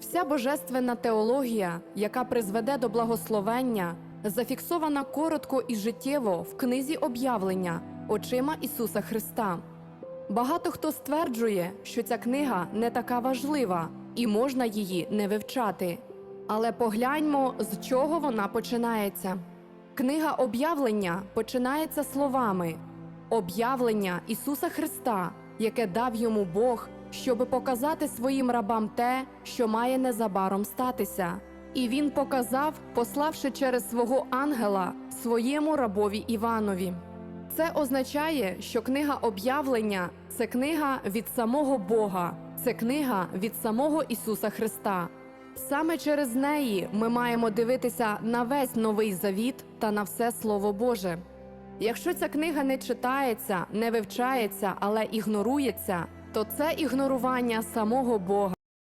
Вся божественна теологія, яка призведе до благословення, зафіксована коротко і життєво в книзі об'явлення очима Ісуса Христа. Багато хто стверджує, що ця книга не така важлива і можна її не вивчати. Але погляньмо, з чого вона починається. Книга об'явлення починається словами об'явлення Ісуса Христа, яке дав йому Бог, щоби показати своїм рабам те, що має незабаром статися. І він показав, пославши через свого ангела своєму рабові Іванові. Це означає, що книга об'явлення це книга від самого Бога, це книга від самого Ісуса Христа. Саме через неї ми маємо дивитися на весь новий завіт та на все Слово Боже. Якщо ця книга не читається, не вивчається, але ігнорується, то це ігнорування самого Бога.